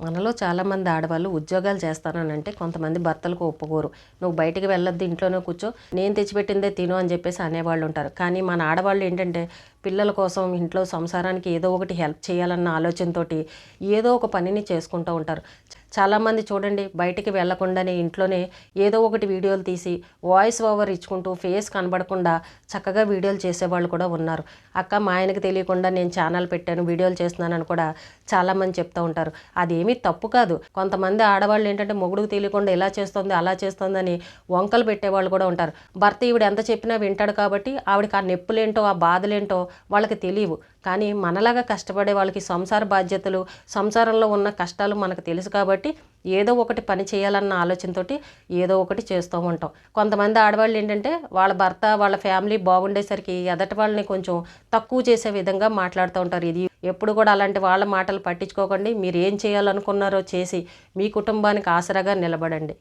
మనలో చాలామంది ఆడవాళ్ళు ఉద్యోగాలు చేస్తానంటే కొంతమంది భర్తలకు ఒప్పుకోరు. నువ్వు బయటికి వెళ్ళొద్దు ఇంట్లోనే కూర్చో నేను తెచ్చిపెట్టిందే తిను అని చెప్పేసి అనేవాళ్ళు ఉంటారు. కానీ మన ఆడవాళ్ళు ఏంటంటే పిల్లల కోసం ఇంట్లో సంసారానికి ఏదో ఒకటి హెల్ప్ చేయాలన్న ఆలోచనతోటి ఏదో ఒక పనిని చేసుకుంటూ ఉంటారు. చాలామంది చూడండి బయటికి వెళ్ళకుండానే ఇంట్లోనే ఏదో ఒకటి వీడియోలు తీసి వాయిస్ ఓవర్ ఇచ్చుకుంటూ ఫేస్ కనబడకుండా చక్కగా వీడియోలు చేసేవాళ్ళు కూడా ఉన్నారు. అక్క మా ఆయనకి తెలియకుండా నేను ఛానల్ పెట్టాను వీడియోలు చేస్తున్నానని కూడా చాలామంది చెప్తూ ఉంటారు. అదేమీ తప్పు కాదు. కొంతమంది ఆడవాళ్ళు ఏంటంటే మొగుడుకు తెలియకుండా ఇలా చేస్తుంది అలా చేస్తుందని వంకలు పెట్టేవాళ్ళు కూడా ఉంటారు. భర్త ఈవిడ ఎంత చెప్పినా వింటాడు కాబట్టి ఆవిడకి ఆ నొప్పులేంటో ఆ బాధలేంటో వాళ్ళకి తెలియవు. కానీ మనలాగా కష్టపడే వాళ్ళకి సంసార బాధ్యతలు సంసారంలో ఉన్న కష్టాలు మనకు తెలుసు కాబట్టి ఏదో ఒకటి పని చేయాలన్న ఆలోచనతోటి ఏదో ఒకటి చేస్తూ ఉంటాం. కొంతమంది ఆడవాళ్ళు ఏంటంటే వాళ్ళ భర్త వాళ్ళ ఫ్యామిలీ బాగుండేసరికి ఎదటి వాళ్ళని కొంచెం తక్కువ చేసే విధంగా మాట్లాడుతూ ఉంటారు. ఇది ఎప్పుడు కూడా అలాంటి వాళ్ళ మాటలు పట్టించుకోకండి. మీరు ఏం చేయాలనుకున్నారో చేసి మీ కుటుంబానికి ఆసరాగా నిలబడండి.